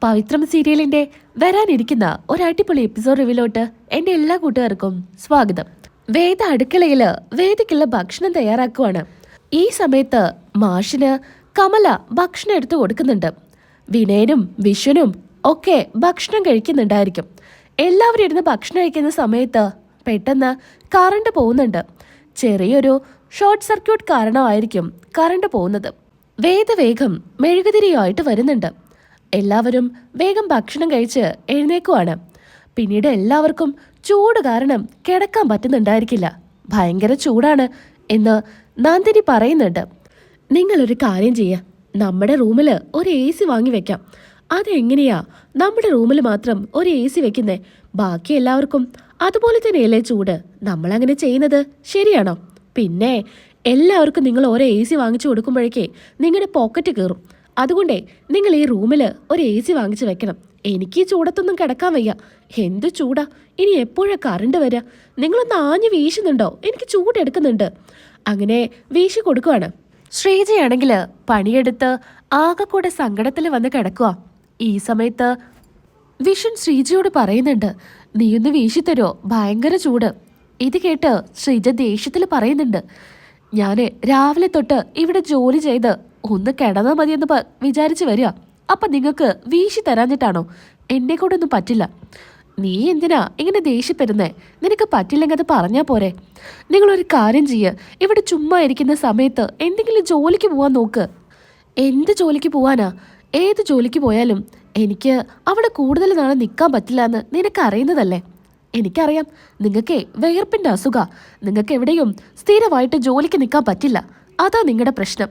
പവിത്രം സീരിയലിന്റെ വരാനിരിക്കുന്ന ഒരു അടിപൊളി എപ്പിസോഡ് റിവിലോട്ട് എന്റെ എല്ലാ കൂട്ടുകാർക്കും സ്വാഗതം. വേദ അടുക്കളയിൽ വേദിക്കുള്ള ഭക്ഷണം തയ്യാറാക്കുവാണ്. ഈ സമയത്ത് മാഷിന് കമല ഭക്ഷണം എടുത്തു കൊടുക്കുന്നുണ്ട്. വിനയനും വിഷുനും ഒക്കെ ഭക്ഷണം കഴിക്കുന്നുണ്ടായിരിക്കും. എല്ലാവരും ഇരുന്ന് ഭക്ഷണം കഴിക്കുന്ന സമയത്ത് പെട്ടെന്ന് കറണ്ട് പോകുന്നുണ്ട്. ചെറിയൊരു ഷോർട്ട് സർക്യൂട്ട് കാരണമായിരിക്കും കറണ്ട് പോകുന്നത്. വേദവേഗം മെഴുകുതിരിയായിട്ട് വരുന്നുണ്ട്. എല്ലാവരും വേഗം ഭക്ഷണം കഴിച്ച് എഴുന്നേക്കുവാണ്. പിന്നീട് എല്ലാവർക്കും ചൂട് കാരണം കിടക്കാൻ പറ്റുന്നുണ്ടായിരിക്കില്ല. ഭയങ്കര ചൂടാണ് എന്ന് നന്ദിനി പറയുന്നുണ്ട്. നിങ്ങളൊരു കാര്യം ചെയ്യുക നമ്മുടെ റൂമിൽ ഒരു എ സി വാങ്ങി വെക്കാം. അതെങ്ങനെയാ? നമ്മുടെ റൂമിൽ മാത്രം ഒരു എ സി വെക്കുന്നേ. ബാക്കി എല്ലാവർക്കും അതുപോലെ തന്നെയല്ലേ ചൂട്. നമ്മളങ്ങനെ ചെയ്യുന്നത് ശരിയാണോ? പിന്നെ എല്ലാവർക്കും നിങ്ങൾ ഓരോ എ സി വാങ്ങിച്ചു കൊടുക്കുമ്പോഴേക്കേ നിങ്ങളുടെ പോക്കറ്റ് കയറും അതുകൊണ്ടേ നിങ്ങൾ ഈ റൂമിൽ ഒരു എ സി വാങ്ങിച്ചു വെക്കണം. എനിക്ക് ഈ ചൂടത്തൊന്നും കിടക്കാൻ വയ്യ. എന്ത് ചൂടാ? ഇനി എപ്പോഴാ കറണ്ട് വരിക നിങ്ങളൊന്ന് ആഞ്ഞു വീശുന്നുണ്ടോ? എനിക്ക് ചൂടെടുക്കുന്നുണ്ട് അങ്ങനെ വീശി കൊടുക്കുവാണ്. ശ്രീജയാണെങ്കിൽ പണിയെടുത്ത് ആകെ കൂടെ സങ്കടത്തിൽ വന്ന് കിടക്കുക ഈ സമയത്ത് വിഷൻ ശ്രീജയോട് പറയുന്നുണ്ട് നീയൊന്ന് വീശിത്തരോ ഭയങ്കര ചൂട്. ഇത് കേട്ട് ശ്രീജ ദേഷ്യത്തിൽ പറയുന്നുണ്ട് ഞാൻ രാവിലെ തൊട്ട് ഇവിടെ ജോലി ചെയ്ത് ഒന്ന് കിടന്നാൽ മതിയെന്ന് വിചാരിച്ച് വരിക. അപ്പൊ നിങ്ങൾക്ക് വീശി തരാഞ്ഞിട്ടാണോ? എന്നെ കൊണ്ടൊന്നും പറ്റില്ല. നീ എന്തിനാ ഇങ്ങനെ ദേഷ്യപ്പെടുന്നേ? നിനക്ക് പറ്റില്ലെങ്കിൽ അത് പറഞ്ഞാ പോരെ. നിങ്ങളൊരു കാര്യം ചെയ്യ്. ഇവിടെ ചുമ്മാ ഇരിക്കുന്ന സമയത്ത് എന്തെങ്കിലും ജോലിക്ക് പോവാൻ നോക്ക്. എന്ത് ജോലിക്ക് പോവാനാ? ഏത് ജോലിക്ക് പോയാലും എനിക്ക് അവിടെ കൂടുതൽ നാളെ നിൽക്കാൻ പറ്റില്ല എന്ന് നിനക്ക് അറിയുന്നതല്ലേ? എനിക്കറിയാം. നിങ്ങൾക്ക് വേർപ്പിന്റെ അസുഖ. നിങ്ങൾക്ക് എവിടെയും സ്ഥിരമായിട്ട് ജോലിക്ക് നിൽക്കാൻ പറ്റില്ല. അതാ നിങ്ങളുടെ പ്രശ്നം.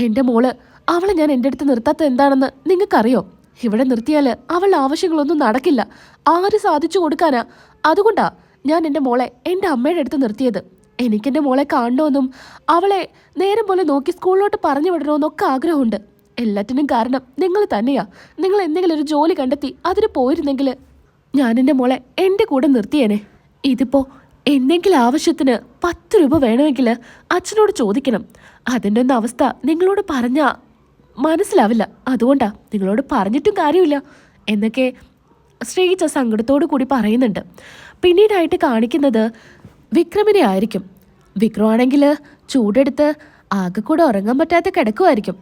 എന്റെ മോൾ അവളെ ഞാൻ എന്റെ അടുത്ത് നിർത്താത്ത എന്താണെന്ന് നിങ്ങൾക്കറിയോ? ഇവിടെ നിർത്തിയാൽ അവളുടെ ആവശ്യങ്ങളൊന്നും നടക്കില്ല. ആര് സാധിച്ചു കൊടുക്കാനാ? അതുകൊണ്ടാ ഞാൻ എന്റെ മോളെ എന്റെ അമ്മയുടെ അടുത്ത് നിർത്തിയത്. എനിക്കെന്റെ മോളെ കാണണമെന്നും അവളെ നേരം പോലെ നോക്കി സ്കൂളിലോട്ട് പറഞ്ഞു വിടണമെന്നൊക്കെ ആഗ്രഹമുണ്ട്. എല്ലാറ്റിനും കാരണം നിങ്ങൾ തന്നെയാ. നിങ്ങൾ എന്തെങ്കിലും ഒരു ജോലി കണ്ടെത്തി അതിന് പോയിരുന്നെങ്കിൽ ഞാൻ എന്റെ മോളെ എന്റെ കൂടെ നിർത്തിയേനെ. ഇതിപ്പോ എന്തെങ്കിലും ആവശ്യത്തിന് പത്ത് രൂപ വേണമെങ്കിൽ അച്ഛനോട് ചോദിക്കണം. അതിന്റെ ഒന്നും അവസ്ഥ നിങ്ങളോട് പറഞ്ഞാൽ മനസ്സിലാവില്ല. അതുകൊണ്ടാ നിങ്ങളോട് പറഞ്ഞിട്ടും കാര്യമില്ല എന്നൊക്കെ ശ്രീജ സങ്കടത്തോടു കൂടി പറയുന്നുണ്ട്. പിന്നീടായിട്ട് കാണിക്കുന്നത് വിക്രമിനെ ആയിരിക്കും. വിക്രമാണെങ്കിൽ ചൂടെടുത്ത് ആകെ കൂടെ ഉറങ്ങാൻ പറ്റാത്ത കിടക്കുമായിരിക്കും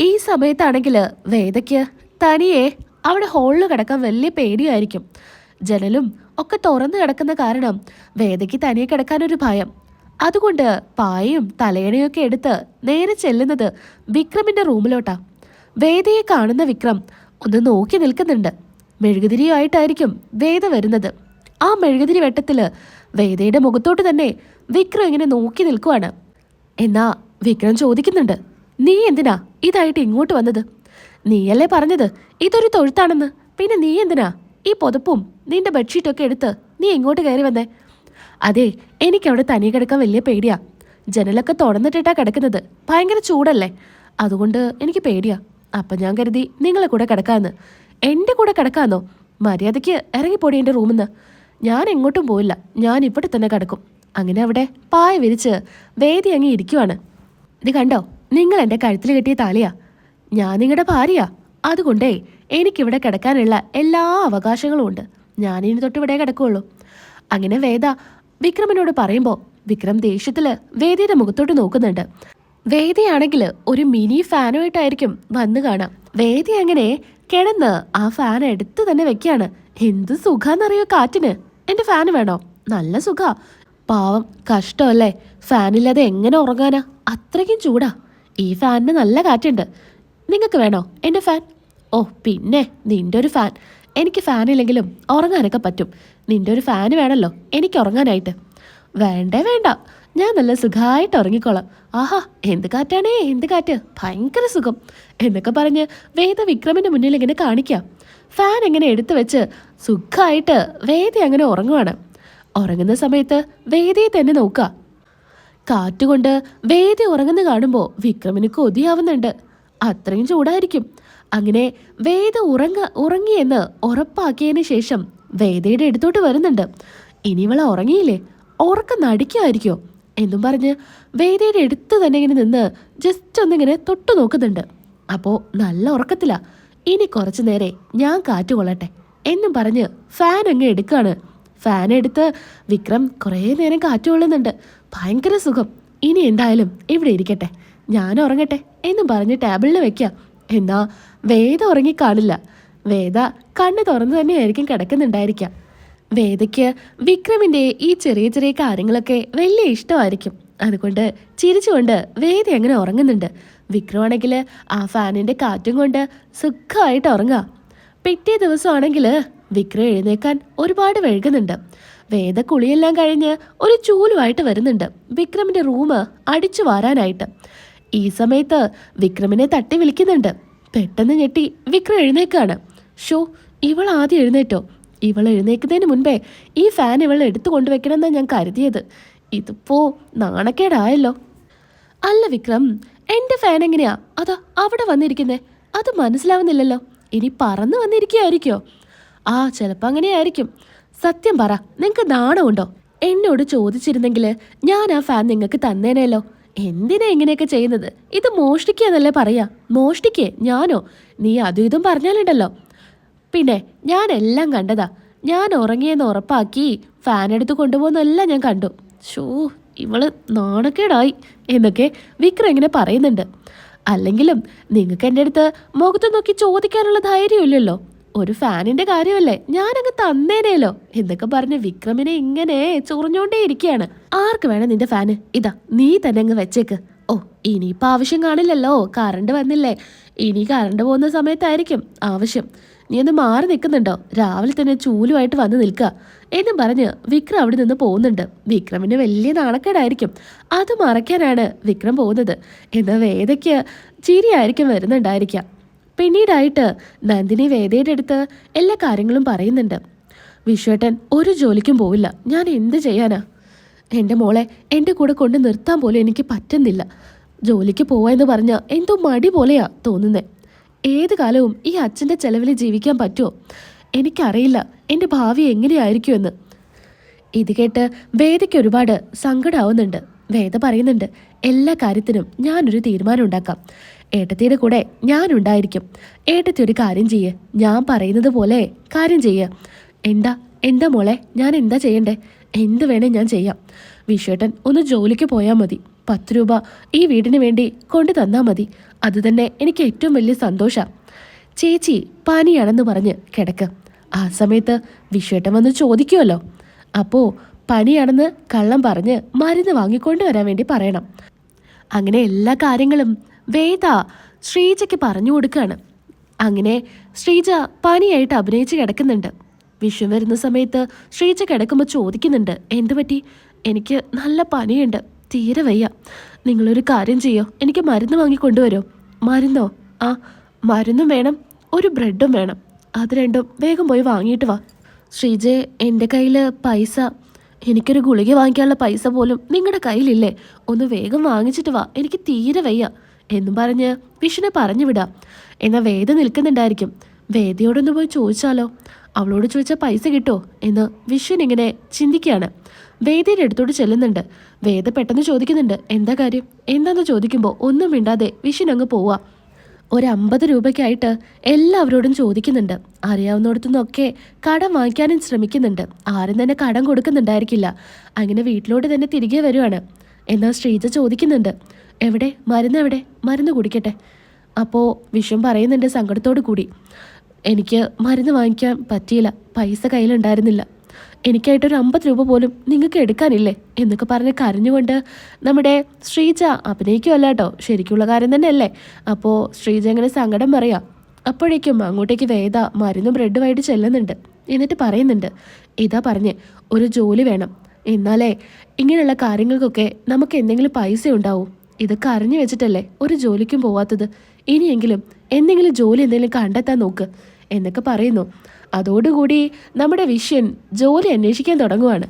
ഈ സമയത്താണെങ്കിൽ വേദയ്ക്ക് തനിയെ അവിടെ ഹോളിൽ കിടക്കാൻ വലിയ പേടിയായിരിക്കും. ജനലും ഒക്കെ തുറന്നു കിടക്കുന്ന കാരണം വേദയ്ക്ക് തനിയെ കിടക്കാനൊരു ഭയം. അതുകൊണ്ട് പായയും തലയണയും ഒക്കെ എടുത്ത് നേരെ ചെല്ലുന്നത് വിക്രമിന്റെ റൂമിലോട്ടാ. വേദയെ കാണുന്ന വിക്രം ഒന്ന് നോക്കി നിൽക്കുന്നുണ്ട്. മെഴുകുതിരിയായിട്ടായിരിക്കും വേദ വരുന്നത്. ആ മെഴുകുതിരി വെട്ടത്തിൽ വേദയുടെ മുഖത്തോട്ട് തന്നെ വിക്രം ഇങ്ങനെ നോക്കി നിൽക്കുവാണ്. എന്നാ വിക്രം ചോദിക്കുന്നുണ്ട് നീ എന്തിനാ ഇതായിട്ട് ഇങ്ങോട്ട് വന്നത്? നീയല്ലേ പറഞ്ഞത്? ഇതൊരു തൊഴുത്താണെന്ന്. പിന്നെ നീ എന്തിനാ ഈ പുതപ്പും നിന്റെ ബെഡ്ഷീറ്റൊക്കെ എടുത്ത് നീ എങ്ങോട്ട് കയറി വന്നേ? അതെ എനിക്കവിടെ തനിയെ കിടക്കാൻ വലിയ പേടിയാ. ജനലൊക്കെ തുറന്നിട്ടിട്ടാ കിടക്കുന്നത്. ഭയങ്കര ചൂടല്ലേ? അതുകൊണ്ട് എനിക്ക് പേടിയാ. അപ്പം ഞാൻ കരുതി നിങ്ങളെ കൂടെ കിടക്കാന്ന്. എന്റെ കൂടെ കിടക്കാന്നോ? മര്യാദയ്ക്ക് ഇറങ്ങിപ്പോടി എന്റെ റൂമിൽ നിന്ന് ഞാൻ എങ്ങോട്ടും പോയില്ല ഞാൻ ഇവിടെ തന്നെ കിടക്കും. അങ്ങനെ അവിടെ പായ വിരിച്ച് വേദി അങ്ങ് ഇരിക്കുവാണ്. ഇത് കണ്ടോ? നിങ്ങൾ എന്റെ കഴുത്തിൽ കെട്ടിയ താലിയാ. ഞാൻ നിങ്ങളുടെ ഭാര്യയാ. അതുകൊണ്ടേ എനിക്കിവിടെ കിടക്കാനുള്ള എല്ലാ അവകാശങ്ങളും ഉണ്ട്. ഞാനിനി തൊട്ട് ഇവിടെ കിടക്കുള്ളൂ. അങ്ങനെ വേദ വിക്രമനോട് പറയുമ്പോൾ വിക്രം ദേഷ്യത്തിൽ വേദിയുടെ മുഖത്തോട്ട് നോക്കുന്നുണ്ട്. വേദിയാണെങ്കിൽ ഒരു മിനി ഫാനുമായിട്ടായിരിക്കും വന്നു കാണാം. വേദി അങ്ങനെ കിടന്ന് ആ ഫാൻ എടുത്ത് തന്നെ വെക്കുകയാണ്. എന്ത് സുഖാന്നറിയോ കാറ്റിന്? എന്റെ ഫാൻ വേണോ? നല്ല സുഖാ. പാവം കഷ്ടമല്ലേ? ഫാനില്ലാതെ എങ്ങനെ ഉറങ്ങാനാ? അത്രയ്ക്കും ചൂടാ. ഈ ഫാനിന് നല്ല കാറ്റുണ്ട്. നിങ്ങൾക്ക് വേണോ? എന്റെ ഫാൻ? ഓ പിന്നെ നിന്റെ ഒരു ഫാൻ. എനിക്ക് ഫാനില്ലെങ്കിലും ഉറങ്ങാനൊക്കെ പറ്റും. നിന്റെ ഒരു ഫാന് വേണമല്ലോ എനിക്ക് ഉറങ്ങാനായിട്ട്. വേണ്ടേ വേണ്ട ഞാൻ നല്ല സുഖമായിട്ട് ഉറങ്ങിക്കോളാം. ആഹാ എന്ത് കാറ്റാണേ എന്ത് കാറ്റ്? ഭയങ്കര സുഖം. എന്നൊക്കെ പറഞ്ഞ് വേദ വിക്രമിന്റെ മുന്നിൽ ഇങ്ങനെ കാണിക്കാം. ഫാൻ എങ്ങനെ എടുത്തു വെച്ച് സുഖമായിട്ട് വേദി അങ്ങനെ ഉറങ്ങുവാണ്. ഉറങ്ങുന്ന സമയത്ത് വേദിയെ തന്നെ നോക്കുക. കാറ്റുകൊണ്ട് വേദി ഉറങ്ങുന്ന കാണുമ്പോൾ വിക്രമിന് കൊതിയാവുന്നുണ്ട്. അത്രയും ചൂടായിരിക്കും. അങ്ങനെ വേദ ഉറങ്ങ ഉറങ്ങിയെന്ന് ഉറപ്പാക്കിയതിന് ശേഷം വേദയുടെ അടുത്തോട്ട് വരുന്നുണ്ട്. ഇനി ഇവളെ ഉറങ്ങിയില്ലേ? ഉറക്കം നടിക്കുമായിരിക്കോ? എന്നും പറഞ്ഞ് വേദയുടെ അടുത്ത് തന്നെ ഇങ്ങനെ നിന്ന് ജസ്റ്റ് ഒന്നിങ്ങനെ തൊട്ടു നോക്കുന്നുണ്ട്. അപ്പോൾ നല്ല ഉറക്കത്തില. ഇനി കുറച്ചു നേരെ ഞാൻ കാറ്റ് കൊള്ളട്ടെ എന്നും പറഞ്ഞ് ഫാൻ അങ്ങ് എടുക്കാണ്. ഫാൻ എടുത്ത് വിക്രം കുറേ നേരം കാറ്റ് കൊള്ളുന്നുണ്ട് ഭയങ്കര സുഖം. ഇനി എന്തായാലും ഇവിടെ ഇരിക്കട്ടെ. ഞാൻ ഉറങ്ങട്ടെ എന്നും പറഞ്ഞ് ടേബിളിൽ വെക്കാം എന്നാ വേദ ഉറങ്ങിക്കാണില്ല വേദ കണ്ണ് തുറന്നു തന്നെയായിരിക്കും കിടക്കുന്നുണ്ടായിരിക്കാം വേദയ്ക്ക് വിക്രമിന്റെ ഈ ചെറിയ ചെറിയ കാര്യങ്ങളൊക്കെ വലിയ ഇഷ്ടമായിരിക്കും. അതുകൊണ്ട് ചിരിച്ചുകൊണ്ട് വേദ അങ്ങനെ ഉറങ്ങുന്നുണ്ട്. വിക്രമാണെങ്കിൽ ആ ഫാനിന്റെ കാറ്റും കൊണ്ട് സുഖമായിട്ട് ഉറങ്ങുക. പിറ്റേ ദിവസമാണെങ്കിൽ വിക്രം എഴുന്നേക്കാൻ ഒരുപാട് വഴുകുന്നുണ്ട് വേദ കുളിയെല്ലാം കഴിഞ്ഞ് ഒരു ചൂലുമായിട്ട് വരുന്നുണ്ട്. വിക്രമിന്റെ റൂം അടിച്ചു വാരാനായിട്ട്. ഈ സമയത്ത് വിക്രമിനെ തട്ടി വിളിക്കുന്നുണ്ട്. പെട്ടെന്ന് ഞെട്ടി വിക്രം എഴുന്നേക്കാണ്. ഷോ ഇവൾ ആദ്യം എഴുന്നേറ്റോ? ഇവൾ എഴുന്നേക്കുന്നതിന് മുൻപേ ഈ ഫാൻ ഇവൾ എടുത്തു കൊണ്ടുവെക്കണമെന്നാണ് ഞാൻ കരുതിയത്. ഇതിപ്പോ നാണക്കേടായല്ലോ. അല്ല വിക്രം എന്റെ ഫാൻ എങ്ങനെയാ? അതാ അവിടെ വന്നിരിക്കുന്നേ. അത് മനസ്സിലാവുന്നില്ലല്ലോ. ഇനി പറന്ന് വന്നിരിക്കുകയായിരിക്കോ? ആ ചിലപ്പോൾ അങ്ങനെയായിരിക്കും. സത്യം പറ നിങ്ങൾക്ക് നാണമുണ്ടോ? എന്നോട് ചോദിച്ചിരുന്നെങ്കിൽ ഞാൻ ആ ഫാൻ നിങ്ങൾക്ക് തന്നേനല്ലോ എന്തിനാ ഇങ്ങനെയൊക്കെ ചെയ്യുന്നത്? ഇത് മോഷ്ടിക്കുകയെന്നല്ലേ പറയാ? മോഷ്ടിക്കേ ഞാനോ? നീ അതും ഇതും പറഞ്ഞാലുണ്ടല്ലോ. പിന്നെ ഞാൻ എല്ലാം കണ്ടതാ. ഞാൻ ഉറങ്ങിയെന്ന് ഉറപ്പാക്കി ഫാൻ എടുത്ത് കൊണ്ടുപോകുന്നെല്ലാം ഞാൻ കണ്ടു. ഷോ ഇവൾ നാണക്കേടായി എന്നൊക്കെ വിക്രം ഇങ്ങനെ പറയുന്നുണ്ട്. അല്ലെങ്കിലും നിങ്ങൾക്ക് എന്റെ അടുത്ത് മുഖത്ത് നോക്കി ചോദിക്കാനുള്ള ധൈര്യമില്ലല്ലോ. ഒരു ഫാനിന്റെ കാര്യമല്ലേ? ഞാനങ്ങ് തന്നേനേലോ? എന്നൊക്കെ പറഞ്ഞ് വിക്രമിനെ ഇങ്ങനെ ചൊറിഞ്ഞോണ്ടേ ഇരിക്കുകയാണ് ആർക്ക് വേണം നിന്റെ ഫാന്? ഇതാ നീ തന്നെ അങ്ങ് വെച്ചേക്ക്. ഓ ഇനിയിപ്പോൾ ആവശ്യം കാണില്ലല്ലോ. കറണ്ട് വന്നില്ലേ. ഇനി കറണ്ട് പോകുന്ന സമയത്തായിരിക്കും ആവശ്യം. നീ ഒന്ന് മാറി നിൽക്കുന്നുണ്ടോ? രാവിലെ തന്നെ ചൂലുമായിട്ട് വന്ന് നിൽക്കുക. എന്നും പറഞ്ഞ് വിക്രം അവിടെ നിന്ന് പോകുന്നുണ്ട്. വിക്രമിന് വലിയ നാണക്കേടായിരിക്കും. അത് മറയ്ക്കാനാണ് വിക്രം പോകുന്നത്. എന്നാൽ വേദയ്ക്ക് ചിരിയായിരിക്കും വരുന്നുണ്ടായിരിക്കാം പിന്നീടായിട്ട് നന്ദിനി വേദയുടെ അടുത്ത് എല്ലാ കാര്യങ്ങളും പറയുന്നുണ്ട്. വിശ്വേട്ടൻ ഒരു ജോലിക്കും പോവില്ല. ഞാൻ എന്ത് ചെയ്യാനാ? എന്റെ മോളെ എന്റെ കൂടെ കൊണ്ട് നിർത്താൻ പോലും എനിക്ക് പറ്റുന്നില്ല. ജോലിക്ക് പോവാന്ന് പറഞ്ഞാൽ എന്തോ മടി പോലെയാ തോന്നുന്നത് ഏത് കാലവും ഈ അച്ഛന്റെ ചെലവിൽ ജീവിക്കാൻ പറ്റുമോ എനിക്കറിയില്ല. എന്റെ ഭാവി എങ്ങനെയായിരിക്കുമെന്ന്. ഇത് കേട്ട് വേദയ്ക്ക് ഒരുപാട് സങ്കടമാവുന്നുണ്ട് വേദ പറയുന്നുണ്ട് എല്ലാ കാര്യത്തിനും ഞാനൊരു തീരുമാനം ഉണ്ടാക്കാം. ഏട്ടത്തിയുടെ കൂടെ ഞാനുണ്ടായിരിക്കും. ഏട്ടത്തി ഒരു കാര്യം ചെയ്യ്. ഞാൻ പറയുന്നത് പോലെ കാര്യം ചെയ്യ്. എന്താ? എന്താ മോളെ? ഞാൻ എന്താ ചെയ്യണ്ടേ? എന്ത് വേണേ ഞാൻ ചെയ്യാം. വിശ്വേട്ടൻ ഒന്ന് ജോലിക്ക് പോയാൽ മതി. പത്ത് രൂപ ഈ വീടിന് വേണ്ടി കൊണ്ടു തന്നാൽ മതി. അത് തന്നെ എനിക്ക് ഏറ്റവും വലിയ സന്തോഷമാണ് ചേച്ചി പനിയാണെന്ന് പറഞ്ഞ് കിടക്ക്. ആ സമയത്ത് വിശ്വേട്ടൻ വന്ന് ചോദിക്കുമല്ലോ അപ്പോൾ പനിയാണെന്ന് കള്ളം പറഞ്ഞ് മരുന്ന് വാങ്ങിക്കൊണ്ട് വരാൻ വേണ്ടി പറയണം. അങ്ങനെ എല്ലാ കാര്യങ്ങളും വേദ ശ്രീജയ്ക്ക് പറഞ്ഞു കൊടുക്കുകയാണ് അങ്ങനെ ശ്രീജ പനിയായിട്ട് അഭിനയിച്ച് കിടക്കുന്നുണ്ട്. വിഷു വരുന്ന സമയത്ത് ശ്രീജ കിടക്കുമ്പോൾ ചോദിക്കുന്നുണ്ട് എന്തു പറ്റി? എനിക്ക് നല്ല പനിയുണ്ട്. തീരെ വയ്യ. നിങ്ങളൊരു കാര്യം ചെയ്യോ? എനിക്ക് മരുന്ന് വാങ്ങിക്കൊണ്ടുവരോ മരുന്നോ? ആ മരുന്നും വേണം. ഒരു ബ്രെഡും വേണം. അത് രണ്ടും വേഗം പോയി വാങ്ങിയിട്ട് വാ. ശ്രീജെ എന്റെ കയ്യിൽ പൈസ. എനിക്കൊരു ഗുളിക വാങ്ങിക്കാനുള്ള പൈസ പോലും നിങ്ങളുടെ കയ്യിലില്ലേ? ഒന്ന് വേഗം വാങ്ങിച്ചിട്ട് വാ. എനിക്ക് തീരെ വയ്യ. എന്നും പറഞ്ഞ് വിഷ്ണു പറഞ്ഞു വിടാം. എന്നാൽ വേദ നിൽക്കുന്നുണ്ടായിരിക്കും. വേദയോടൊന്ന് പോയി ചോദിച്ചാലോ? അവളോട് ചോദിച്ചാൽ പൈസ കിട്ടോ? എന്ന് വിഷുവിനിങ്ങനെ ചിന്തിക്കുകയാണ്. വേദയുടെ അടുത്തോട്ട് ചെല്ലുന്നുണ്ട്. വേദ പെട്ടെന്ന് ചോദിക്കുന്നുണ്ട് എന്താ കാര്യം? എന്താന്ന് ചോദിക്കുമ്പോൾ ഒന്നും മിണ്ടാതെ വിഷുനങ്ങ് പോവാ. ഒരു അമ്പത് രൂപയ്ക്കായിട്ട് എല്ലാവരോടും ചോദിക്കുന്നുണ്ട്. അറിയാവുന്നിടത്തുനിന്നൊക്കെ കടം വാങ്ങിക്കാനും ശ്രമിക്കുന്നുണ്ട്. ആരും തന്നെ കടം കൊടുക്കുന്നുണ്ടായിരിക്കില്ല. അങ്ങനെ വീട്ടിലോട്ട് തന്നെ തിരികെ വരുവാണ്. എന്നാൽ ശ്രീജ ചോദിക്കുന്നുണ്ട്. എവിടെ? മരുന്ന് എവിടെ? മരുന്ന് കുടിക്കട്ടെ. അപ്പോൾ വിഷം പറയുന്നുണ്ട് സങ്കടത്തോടു കൂടി. എനിക്ക് മരുന്ന് വാങ്ങിക്കാൻ പറ്റിയില്ല. പൈസ കയ്യിലുണ്ടായിരുന്നില്ല. എനിക്കായിട്ടൊരു അമ്പത് രൂപ പോലും നിങ്ങൾക്ക് എടുക്കാനില്ലേ? എന്നൊക്കെ പറഞ്ഞ് കരഞ്ഞുകൊണ്ട് നമ്മുടെ ശ്രീജ അഭിനയിക്കുമല്ല കേട്ടോ ശരിക്കുള്ള കാര്യം തന്നെയല്ലേ? അപ്പോൾ ശ്രീജ എങ്ങനെ സങ്കടം പറയാം. അപ്പോഴേക്കും അങ്ങോട്ടേക്ക് വേദ മരുന്നും ബ്രെഡുമായിട്ട് ചെല്ലുന്നുണ്ട്. എന്നിട്ട് പറയുന്നുണ്ട് ഇതാ പറഞ്ഞ് ഒരു ജോലി വേണം. എന്നാലേ ഇങ്ങനെയുള്ള കാര്യങ്ങൾക്കൊക്കെ നമുക്ക് എന്തെങ്കിലും പൈസ ഉണ്ടാവും ഇതൊക്കെ അറിഞ്ഞു വെച്ചിട്ടല്ലേ ഒരു ജോലിക്കും പോവാത്തത്? ഇനിയെങ്കിലും എന്തെങ്കിലും ജോലി എന്തെങ്കിലും കണ്ടെത്താൻ നോക്ക് എന്നൊക്കെ പറയുന്നു. അതോടുകൂടി നമ്മുടെ വിഷ്യൻ ജോലി അന്വേഷിക്കാൻ തുടങ്ങുവാണ്.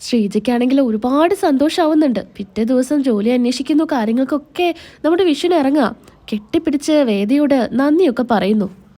ശ്രീജയ്ക്കാണെങ്കിൽ ഒരുപാട് സന്തോഷമാവുന്നുണ്ട് പിറ്റേ ദിവസം ജോലി അന്വേഷിക്കുന്നു കാര്യങ്ങൾക്കൊക്കെ നമ്മുടെ വിഷ്യൻ ഇറങ്ങുക. കെട്ടിപ്പിടിച്ച് വേദിയോട് നന്ദിയൊക്കെ പറയുന്നു.